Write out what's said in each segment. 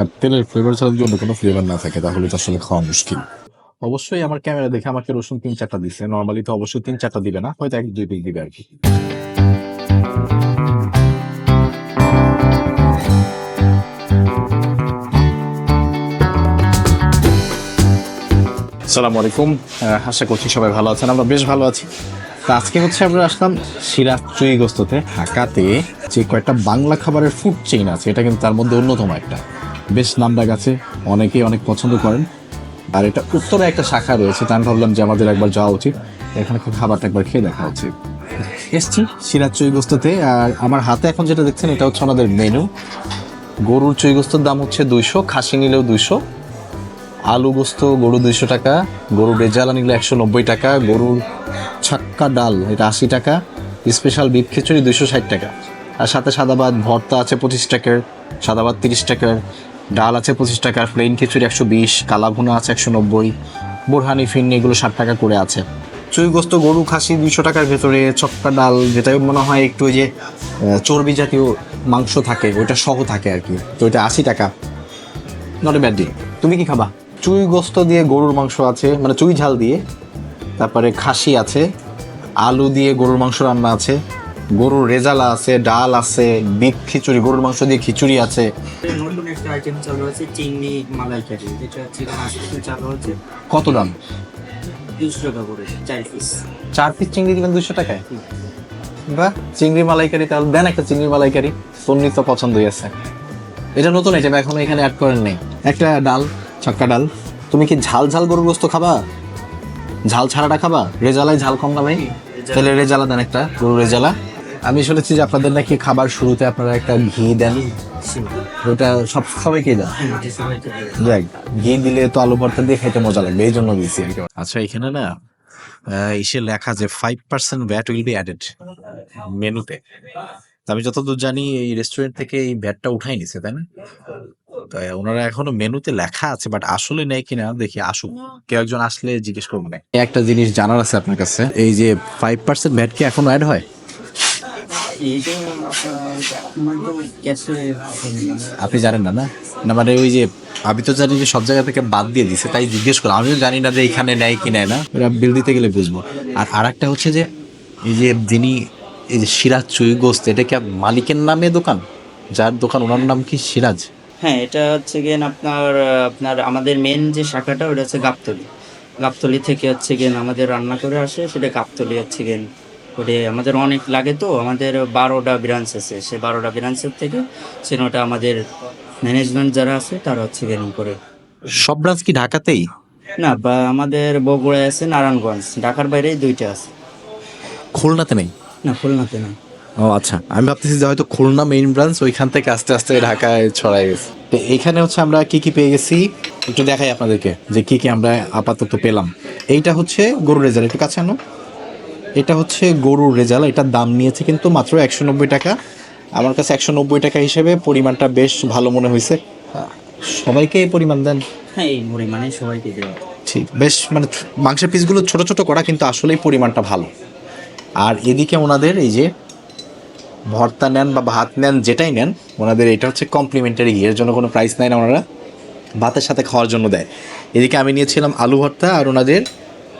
আর তেলের ফ্লেভার ছাড়া যদি অন্য কোনো ফ্লেভার না থাকে তাহলে তো আসলে খাওয়া মুশকিল। অবশ্যই আমার ক্যামেরা দেখে আমাকে রসুন তিন চারটা দিচ্ছে নর্মালি তো অবশ্যই তিন চারটা দিবে না হয়তো এক দুই পিস দিবে আর কি। সালাম আলাইকুম। আহ, আশা করছি সবাই ভালো আছেন। আমরা বেশ ভালো আছি। তা আজকে হচ্ছে আমরা আসলাম সিরাজ চুই গোস্ততে ঢাকাতে যে কয়েকটা বাংলা খাবারের ফুড চেইন আছে এটা কিন্তু তার মধ্যে অন্যতম একটা। বেশ নামডাক আছে, অনেকেই অনেক পছন্দ করেন। আর এটা উত্তরে একটা শাখা রয়েছে, তাই আমি ভাবলাম যে আমাদের একবার যাওয়া উচিত। এখানে খাবারটা একবার খেয়ে দেখা উচিত। এসছি সিরাজ চুই গোস্ততে আর আমার হাতে এখন যেটা দেখছেন, এটা হচ্ছে আমাদের মেনু গরুর চুই গোস্তর দাম হচ্ছে দুইশো, খাসি নিলেও দুইশো। আলু গোস্ত, গরু দুইশো টাকা, গরুর রেজালা নিলে একশো নব্বই টাকা, গরুর ছাক্কা ডাল, এটা আশি টাকা। স্পেশাল বিফ খিচুড়ি দুইশো ষাট টাকা। আর সাথে সাদা ভাত, ভর্তা আছে পঁচিশ টাকার, সাদা ভাত তিরিশ টাকার। ডাল আছে পঁচিশ টাকার প্লেন খিচুড়ি একশো বিশ কালা ভুনা আছে একশো নব্বই, বোরহানি ফিন্নি এগুলো ষাট টাকা করে আছে। চুই গোস্ত গরু খাসি দুইশো টাকার ভেতরে চক্কা ডাল, যেটা মনে হয় একটু যে চর্বি জাতীয় মাংস থাকে, ওইটা সহ থাকে আর কি। তো ওইটা আশি টাকা। নট এ ব্যাড ডিল তুমি কি খাবা? চুই গোস্ত দিয়ে গরুর মাংস আছে মানে চুই ঝাল দিয়ে। তারপরে খাসি আছে, আলু দিয়ে গরুর মাংস রান্না আছে। গরুর রেজালা আছে, ডাল আছে বিফ খিচুড়ি, গরুর মাংস দিয়ে খিচুড়ি আছে। আইটেম চালু হয়েছে চিংড়ি মালাইকারি যেটা চিকেন আসতে চালু হয়েছে কত দাম? দুশো টাকা করে চার পিস। চার পিস চিংড়ি দিবেন দুশো টাকায়? বাহ চিংড়ি মালাইকারি তাহলে দেন একটা চিংড়ি মালাইকারি সন্নি তো পছন্দ হয়েছে এটা নতুন আইটেম এখনও এখানে অ্যাড করেন নেই। একটা ডাল ছক্কা ডাল। তুমি কি ঝাল ঝাল গরুর গোস্ত খাবা? ঝাল ছাড়াটা খাবা? রেজালায় ঝাল কম না ভাই? তাহলে রেজালা দেন একটা গরু রেজালা। আমি শুনেছি যে আপনাদের নাকি খাবার শুরুতে আপনারা একটা ঘি দেন। ওটা সব সবাইকে দেন দেখ ঘি দিলে তো আলু ভর্তা দিয়ে খেতে মজা লাগবে এই জন্য দিয়েছি আর কি। আচ্ছা এখানে না এসে লেখা যে five percent VAT will be added মেনুতে। আমি যতদূর জানি এই রেস্টুরেন্ট থেকে এই ভ্যাটটা উঠাই নিছে তাই না? তাই ওনারা এখনও মেনুতে লেখা আছে বাট আসলে নেই কিনা দেখি আসুক। কেউ একজন আসলে জিজ্ঞেস করব না একটা জিনিস জানার আছে আপনার কাছে এই যে ফাইভ পার্সেন্ট ভ্যাট কি এখনও অ্যাড হয় এইটা আমার তো ক্যাশে আপনি জানেন না না? না মানে ওই যে আমি তো জানি যে সব জায়গা থেকে বাদ দিয়ে দিছে, তাই জিজ্ঞেস করলাম। আমিও জানি না যে এখানে নেয় কি নেয় না। ওরা বিল দিতে গেলে বুঝব। আর আরেকটা হচ্ছে যে, এই যে যিনি, এই যে সিরাজ চুই গোস্ত, এটা কি মালিকের নামে দোকান? যার দোকান, ওনার নাম কি সিরাজ? হ্যাঁ এটা হচ্ছে গিয়ে আপনার আপনার আমাদের মেন যে শাখাটা, ওটা হচ্ছে গাবতলি। গাবতলি থেকে হচ্ছে গিয়ে আমাদের রান্না করে আসে, সেটা গাবতলি হচ্ছে গিয়ে ওটা আমাদের অনেক লাগে তো আমাদের বারোটা ব্রাঞ্চ আছে। সে বারোটা ব্রাঞ্চের থেকে সেটা আমাদের ম্যানেজমেন্ট যারা আছে তারা হচ্ছে গিয়ে করে। সব ব্রাঞ্চ কি ঢাকাতেই? না বা আমাদের বগুড়ায় আছে নারায়ণগঞ্জ। ঢাকার বাইরে দুইটা আছে। খুলনাতে নেই? না খুলনাতে না ও আচ্ছা। আমি ভাবতেছি যে হয়তো খুলনা মেইন ব্রাঞ্চ ওইখান থেকে আস্তে আস্তে ঢাকায় ছড়াই গেছে। তো এখানে হচ্ছে আমরা কি কি পেয়ে গেছি? একটু দেখাই আপনাদেরকে যে কি কি আমরা আপাতত পেলাম। এইটা হচ্ছে গরুর রেজাল্ট একটু কাছে আনো। এটা হচ্ছে গরুর রেজাল এটার দাম নিয়েছে কিন্তু মাত্র একশো নব্বই টাকা। আমার কাছে একশো নব্বই টাকা হিসেবে পরিমাণটা বেশ ভালো মনে হয়েছে। সবাইকে এই পরিমাণ দেন। হ্যাঁ এই পরিমাণে সবাইকে দেওয়া। ঠিক বেশ মানে মাংসের পিসগুলো ছোট ছোট করা কিন্তু আসলেই পরিমাণটা ভালো। আর এদিকে ওনাদের এই যে ভর্তা নেন বা ভাত নেন যেটাই নেন ওনাদের এটা হচ্ছে কমপ্লিমেন্টারি এর জন্য কোনো প্রাইস নেয় না ওনারা। ভাতের সাথে খাওয়ার জন্য দেয়। এদিকে আমি নিয়েছিলাম আলু ভর্তা আর ওনাদের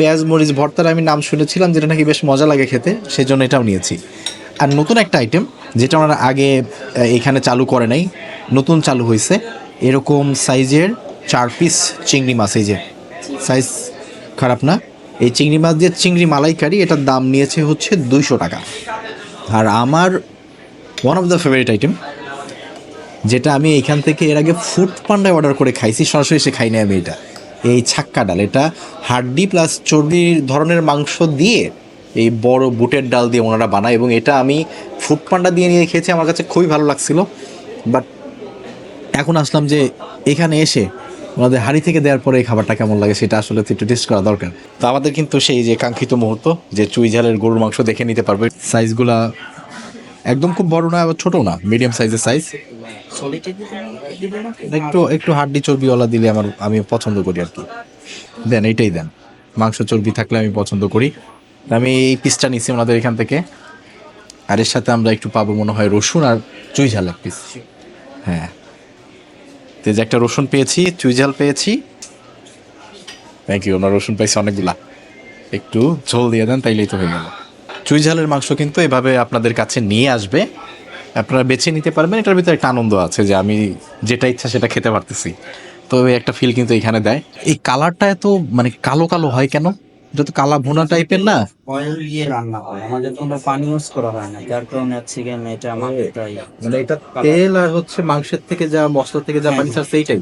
পেঁয়াজ, মরিচ, ভর্তার আমি নাম শুনেছিলাম যেটা নাকি বেশ মজা লাগে খেতে সেই জন্য এটাও নিয়েছি। আর নতুন একটা আইটেম যেটা ওনারা আগে এখানে চালু করে নাই, নতুন চালু হয়েছে এরকম সাইজের চার পিস চিংড়ি মাছ, এই যে সাইজ খারাপ না, এই চিংড়ি মাছ দিয়ে চিংড়ি মালাইকারি, এটার দাম নিয়েছে হচ্ছে দুইশো টাকা। আর আমার one of the favourite item যেটা আমি এখান থেকে এর আগে ফুড পান্ডায় অর্ডার করে খাইছি, সরাসরি এসে খাই আমি এটা। এই ছাক্কা ডাল, এটা হাড্ডি প্লাস চর্বির ধরনের মাংস দিয়ে এই বড় বুটের ডাল দিয়ে ওনারা বানায় এবং এটা আমি ফুড পান্ডা দিয়ে নিয়ে খেয়েছি, আমার কাছে খুবই ভালো লাগছিল। বাট এখন আসলাম যে এখানে এসে ওনাদের হাড়ি থেকে দেওয়ার পরে এই খাবারটা কেমন লাগে সেটা আসলে একটু টেস্ট করা দরকার। তো আমাদের কিন্তু সেই যে কাঙ্ক্ষিত মুহূর্ত যে চুই ঝালের গরুর মাংস দেখে নিতে পারবে। সাইজগুলা একদম খুব বড় না, আবার ছোট না মিডিয়াম সাইজের সাইজ একটু একটু হাড্ডি চর্বিওয়ালা দিলে আমার, আমি পছন্দ করি আর কি। দেন, এইটাই দেন। মাংস চর্বি থাকলে আমি পছন্দ করি। আমি এই পিসটা নিছি ওনাদের এখান থেকে। আর এর সাথে আমরা একটু পাবো মনে হয় রসুন আর চুই ঝাল এক পিস হ্যাঁ। তো যে একটা রসুন পেয়েছি, চুই ঝাল পেয়েছি। থ্যাংক ইউ আমরা রসুন পাইছি অনেকগুলা। একটু ঝোল দিয়ে দেন, তাইলেই তো হয়ে গেল। চুই ঝালের মাংস কিন্তু এভাবে আপনাদের কাছে নিয়ে আসবে। আপনারা বেছে নিতে পারবেন, এটার ভিতরে একটা আনন্দ আছে যে আমি যেটা ইচ্ছা সেটা খেতে পারতেছি। তো একটা ফিল কিন্তু এখানে দেয়। এই কালারটা এত মানে কালো কালো হয় কেন? এটা তো কালা ভুনা টাইপের না? অয়েল দিয়ে রান্না হয়। আমাদের কোনো পানি ইউজ করা হয় না। যার কারণে হচ্ছে গিয়ে এটা আমাদের তাই মানে এটা তেল আর হচ্ছে মাংসের থেকে যা মশলা থেকে যা পানি ছাড়ছে এইটাই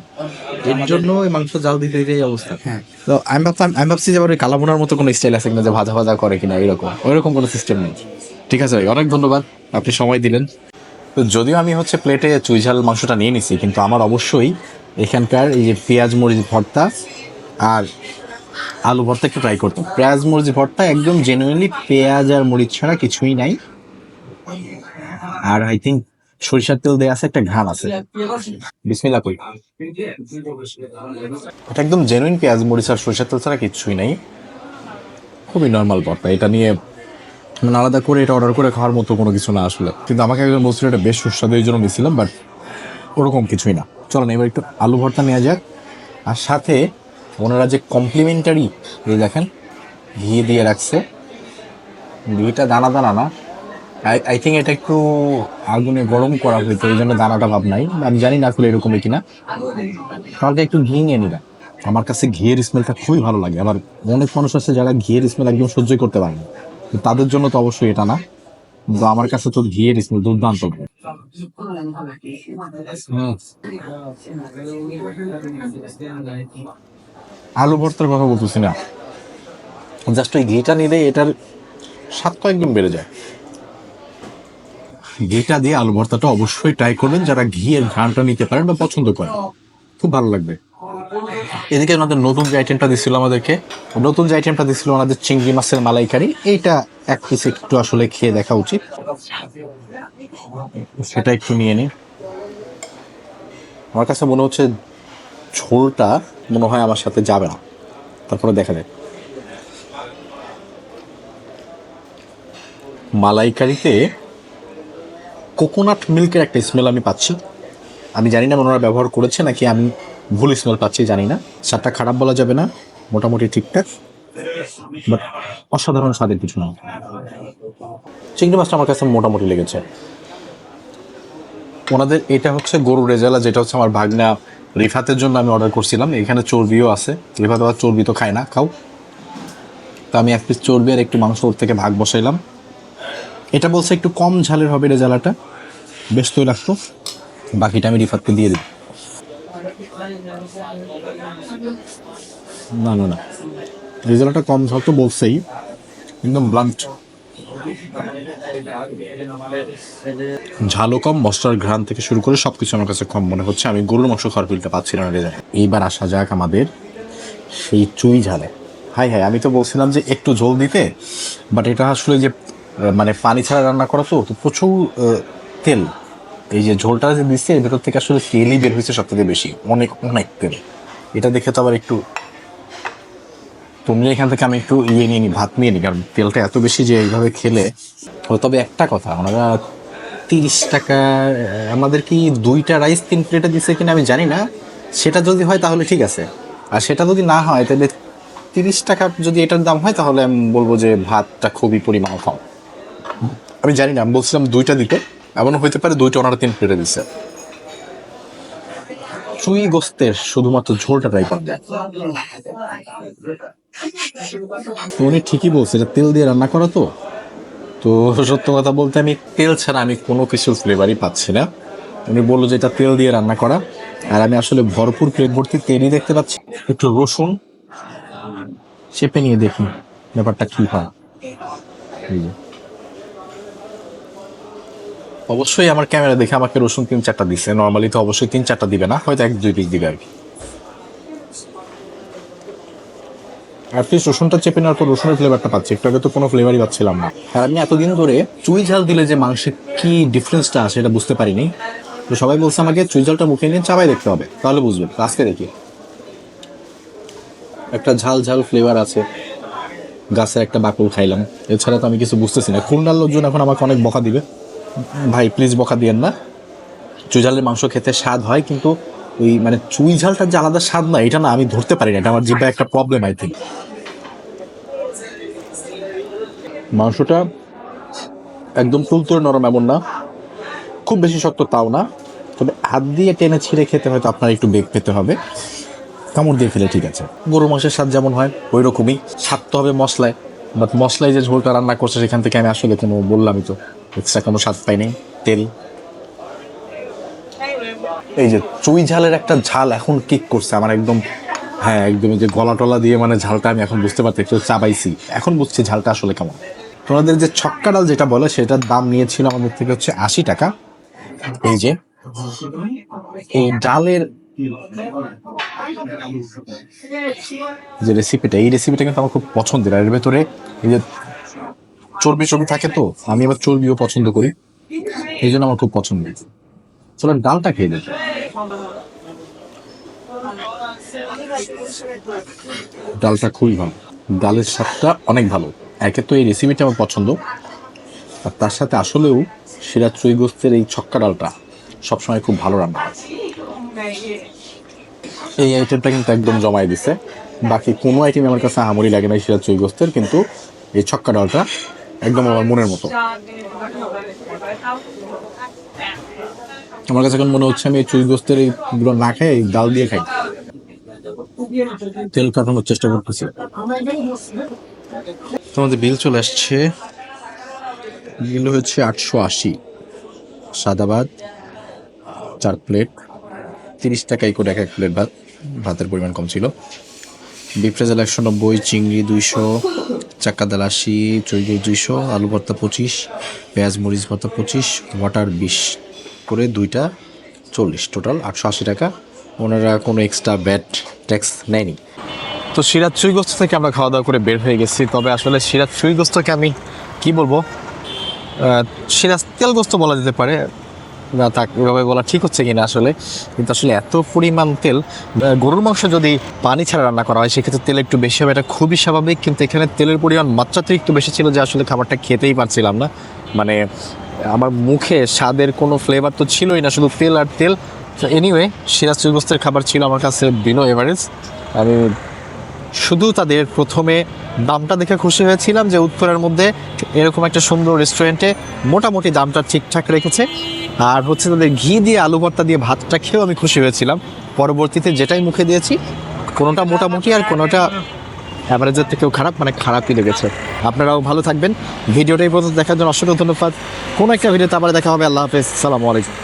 এর জন্য এই মাংস জাল দিতে দিতে এই অবস্থা। হ্যাঁ। তো আমি ভাবতাম আমি ভাবছি যে আবার ওই কালাবোনার মতো কোনো স্টাইল আছে কিনা যে ভাজা ভাজা করে কিনা এরকম। ওইরকম কোনো সিস্টেম নেই। ঠিক আছে ভাই অনেক ধন্যবাদ। আপনি সময় দিলেন। তো যদিও আমি হচ্ছে প্লেটে চুই ঝাল মাংসটা নিয়ে নিছি কিন্তু আমার অবশ্যই এখানকার এই যে পেঁয়াজ মরিচ ভর্তা আর আলু ভর্তা একটু ট্রাই করতাম পেঁয়াজ মরিচ ভর্তা একদম জেনুইনলি পেঁয়াজ আর মরিচ ছাড়া কিছুই নাই। আর আই থিঙ্ক সরিষার তেল দেওয়া আছে, একটা ঘ্রাণ আছে। বিসমিল্লা কই এটা একদম জেনুইন পেঁয়াজ, মরিচ আর সরিষার তেল ছাড়া কিছুই নাই। খুবই নর্মাল ভর্তা। এটা নিয়ে মানে আলাদা করে এটা অর্ডার করে খাওয়ার মতো কোনো কিছু না আসলে। কিন্তু আমাকে একজন বলছিল এটা বেশ সুস্বাদু, এই জন্য নিয়েছিলাম বাট ওরকম কিছুই না। চলেন, এবার একটু আলু ভর্তা নেওয়া যাক। আর সাথে ওনারা যে কমপ্লিমেন্টারি এই দেখেন, ঘি দিয়ে রাখছে। ঘিটা দানা দানা না। আই থিঙ্ক এটা একটু আগুনে গরম করা হয়েছে, এই জন্য দানাটা ভাব নাই। আমি জানি না খুলে এরকমই কিনা। কালকে একটু ঘি নিয়ে নিলাম আমার কাছে ঘিয়ের স্মেলটা খুবই ভালো লাগে। আবার অনেক মানুষ আছে যারা ঘিয়ের স্মেল একদম সহ্যই করতে পারে না। তাদের জন্য তো অবশ্যই এটা না। কিন্তু আমার কাছে তো ঘিয়ের স্মেল দুর্দান্ত। হুম। আলু ভর্তার কথা বলতেছি না। জাস্ট ওই ঘিটা নিলে এটার স্বাদটা একদম বেড়ে যায়। ঘিটা দিয়ে আলু ভর্তাটা অবশ্যই ট্রাই করবেন, যারা ঘিয়ের ঘ্রাণটা নিতে পারেন বা পছন্দ করেন। খুব ভালো লাগবে। এদিকে ওনাদের নতুন যে আইটেমটা দিছিল আমাদেরকে, নতুন যে আইটেমটা দিছিল ওনাদের চিংড়ি মাছের মালাইকারি, এইটা এক পিস একটু আসলে খেয়ে দেখা উচিত। সেটা একটু নিয়ে নিই। আমার কাছে মনে হচ্ছে ঝোলটা মনে হয় আমার সাথে যাবে না। তারপরে দেখা যায় মালাইকারিতে কোকোনাট মিল্কের একটা স্মেল আমি পাচ্ছি। আমি জানি না ওনারা ব্যবহার করেছে নাকি আমি ভুল স্মেল পাচ্ছি, জানি না। স্বাদটা খারাপ বলা যাবে না, মোটামুটি ঠিকঠাক। বাট অসাধারণ স্বাদের কিছু না। চিংড়ি মাছটা আমার কাছে মোটামুটি লেগেছে। ওনাদের এটা হচ্ছে গরু রেজালা, যেটা হচ্ছে আমার ভাগনা রিফাতের জন্য আমি অর্ডার করছিলাম। এখানে চর্বিও আছে। রিফাত আবার চর্বি তো খায় না, খাও। তো আমি এক পিস চর্বি আর একটু মাংস ওর থেকে ভাগ বসাইলাম। এটা বলছে একটু কম ঝালের হবে রেজালাটা বেশ তো লাগতো। বাকিটা আমি রিফাতকে দিয়ে দিই না না না। রেজাল্টটা কম ঝাল তো বলছেই। একদম ব্লান্ট ঝালও কম মশলার ঘ্রাণ থেকে শুরু করে সবকিছু আমার কাছে কম মনে হচ্ছে। আমি গরুর মাংস খাওয়ার ফিলটা পাচ্ছিলাম না এইবার আসা যাক আমাদের সেই চুই ঝালে। হাই হাই, আমি তো বলছিলাম যে একটু ঝোল দিতে বাট এটা আসলে যে মানে পানি ছাড়া রান্না করা তো প্রচুর তেল। এই যে ঝোলটা যে দিচ্ছে ভেতর থেকে আসলে তেলই বের হয়েছে সব থেকে বেশি, অনেক অনেক তেল। এটা দেখে তো আবার একটু তুমি এখান থেকে আমি একটু ইয়ে নিয়ে নিই ভাত নিয়ে নিই কারণ তেলটা এত বেশি যে এইভাবে খেলে। তবে একটা কথা, ওনারা তিরিশ টাকা আমাদের কি দুইটা রাইস তিন প্লেটে দিচ্ছে কিনা আমি জানি না। সেটা যদি হয় তাহলে ঠিক আছে। আর সেটা যদি না হয়, তাহলে তিরিশ টাকা যদি এটার দাম হয়, তাহলে আমি বলব যে ভাতটা খুবই পরিমাণ কম। আমি জানি না, আমি বলছিলাম দুইটা দিতে। এমনও হইতে পারে দুইটা ওনারা তিন প্লেটে দিচ্ছে চুই গোস্তের শুধুমাত্র ঝোলটা ট্রাই করবে তো উনি ঠিকই বলছে, এটা তেল দিয়ে রান্না করা তো। তো সত্য কথা বলতে আমি তেল ছাড়া আমি কোনো কিছু ফ্লেভারই পাচ্ছি না। উনি বলল যে এটা তেল দিয়ে রান্না করা। আর আমি আসলে ভরপুর প্লেট ভর্তি তেলই দেখতে পাচ্ছি। একটু রসুন চেপে নিয়ে দেখি ব্যাপারটা কি হয়। অবশ্যই আমার ক্যামেরা দেখে আমাকে রসুন তিন চারটা দিচ্ছে নর্মালি তো অবশ্যই তিন চারটা দিবে না, হয়তো এক দুই পিস দিবে আর কি। অ্যাটলিস্ট রসুনটা চেপে নেওয়ার পর রসুনের ফ্লেভারটা পাচ্ছি। একটু আগে তো কোনো ফ্লেভারই পাচ্ছিলাম না। আর আমি এতদিন ধরে চুই ঝাল দিলে যে মাংসের কি ডিফারেন্সটা আসে এটা বুঝতে পারিনি। তো সবাই বলছে আমাকে, চুই ঝালটা মুখে নিয়ে চাবাই দেখতে হবে, তাহলে বুঝবেন তো আজকে দেখি। একটা ঝাল ঝাল ফ্লেভার আছে। গাছে একটা বাকুল খাইলাম। এছাড়া তো আমি কিছু বুঝতেছি না। খুলনার লোকজন এখন আমাকে অনেক বকা দিবে। ভাই প্লিজ বকা দিয়েন না। চুই ঝালের মাংস খেতে স্বাদ হয়, কিন্তু ওই মানে চুই ঝালটার যে আলাদা স্বাদ না, এটা না আমি ধরতে পারি না। এটা আমার জিভে একটা প্রবলেম আই থিঙ্ক মাংসটা একদম তুলতুলে নরম এমন না। খুব বেশি শক্ত তাও না। তবে হাত দিয়ে টেনে ছিঁড়ে খেতে হয়তো আপনার একটু বেগ পেতে হবে। কামড় দিয়ে ফেলে ঠিক আছে। গরু মাংসের স্বাদ যেমন হয় ওই রকমই স্বাদ তো হবে মশলায়। বাট মশলায় যে ঝোলটা রান্না করছে, সেখান থেকে আমি আসলে কোনো বললামই তো। এক্সট্রা কোনো স্বাদ পাইনি। তেল। এই যে চুই ঝালের একটা ঝাল এখন কিক করছে, আমার একদম হ্যাঁ একদম এই যে গলা টলা দিয়ে মানে ঝালটা আমি এখন বুঝতে পারছি, একটু চাবাইছি। এখন বুঝছি ঝালটা আসলে কেমন। তোমাদের যে ছক্কা ডাল যেটা বলে, সেটার দাম নিয়েছিল আমাদের থেকে হচ্ছে আশি টাকা। এই যে, এই ডালের যে রেসিপিটা এই রেসিপিটা কিন্তু আমার খুব পছন্দের। আর এর ভেতরে এই যে চর্বি চর্বি থাকে তো, আমি আবার চর্বিও পছন্দ করি। এই জন্য আমার খুব পছন্দ। চলো ডালটা খেয়ে দেখি ডালটা খুবই ভালো। ডালের স্বাদটা অনেক ভালো। একে তো এই রেসিপিটা আমার পছন্দ। আর তার সাথে আসলেও সিরাজ চুই গোস্তের এই ছক্কা ডালটা সবসময় খুব ভালো রান্না হয়। এই আইটেমটা কিন্তু একদম জমাই দিছে। বাকি কোনো আইটেম আমার কাছে আহামরি লাগে না সিরাজ চুই গোস্তের কিন্তু এই ছক্কা ডালটা একদম আমার মনের মতো। আমার কাছে এখন মনে হচ্ছে আমি চুই গোস্তের এইগুলো না খাই ডাল দিয়ে খাই। তেল কাটানোর চেষ্টা করতেছি। তোমাদের বিল চলে আসছে। বিল হচ্ছে আটশো আশি। সাদা ভাত, চার প্লেট, তিরিশ টাকাই করে এক এক প্লেট ভাত, ভাতের পরিমাণ কম ছিল। বিফ রেজাল একশো নব্বই, চিংড়ি দুইশো। চাক্কা ডাল আশি চৈগো দুইশো, আলু ভর্তা পঁচিশ, পেঁয়াজ মরিচ ভর্তা পঁচিশ ওয়াটার বিশ করে দুইটা চল্লিশ। টোটাল আটশো আশি টাকা। ওনারা কোনো এক্সট্রা ব্যাট ট্যাক্স নেয়নি। তো সিরাজ চুইগোস্ত থেকে আমরা খাওয়া দাওয়া করে বের হয়ে গেছি। তবে আসলে সিরাজ চুইগোস্তকে আমি কি বলব? সিরাজ তেলগ্রস্ত বলা যেতে পারে। না তা এভাবে বলা ঠিক হচ্ছে কিনা আসলে? কিন্তু আসলে এত পরিমাণ তেল গরুর মাংস যদি পানি ছাড়া রান্না করা হয়, সেক্ষেত্রে তেল একটু বেশি হবে। এটা খুবই স্বাভাবিক, কিন্তু এখানে তেলের পরিমাণ মাত্রাতিরিক্ত বেশি ছিল যে আসলে খাবারটা খেতেই পারছিলাম না। মানে আমার মুখে স্বাদের কোনো ফ্লেভার তো ছিলই না, শুধু তেল আর তেল। এনিওয়ে সিরাজ চুইগোস্তের খাবার ছিল আমার কাছে বিনো এভারেজ আমি শুধু তাদের প্রথমে দামটা দেখে খুশি হয়েছিলাম যে উত্তরের মধ্যে এরকম একটা সুন্দর রেস্টুরেন্টে মোটামুটি দামটা ঠিকঠাক রেখেছে। আর হচ্ছে তাদের ঘি দিয়ে আলু ভর্তা দিয়ে ভাতটা খেয়েও আমি খুশি হয়েছিলাম। পরবর্তীতে যেটাই মুখে দিয়েছি, কোনোটা মোটামুটি আর কোনোটা অ্যাভারেজের থেকেও খারাপ মানে খারাপই লেগেছে। আপনারাও ভালো থাকবেন। ভিডিওটাই পর্যন্ত দেখার জন্য অসংখ্য ধন্যবাদ। কোনো একটা ভিডিওতে আবার দেখা হবে। আল্লাহ হাফেজ। সালামু আলাইকুম।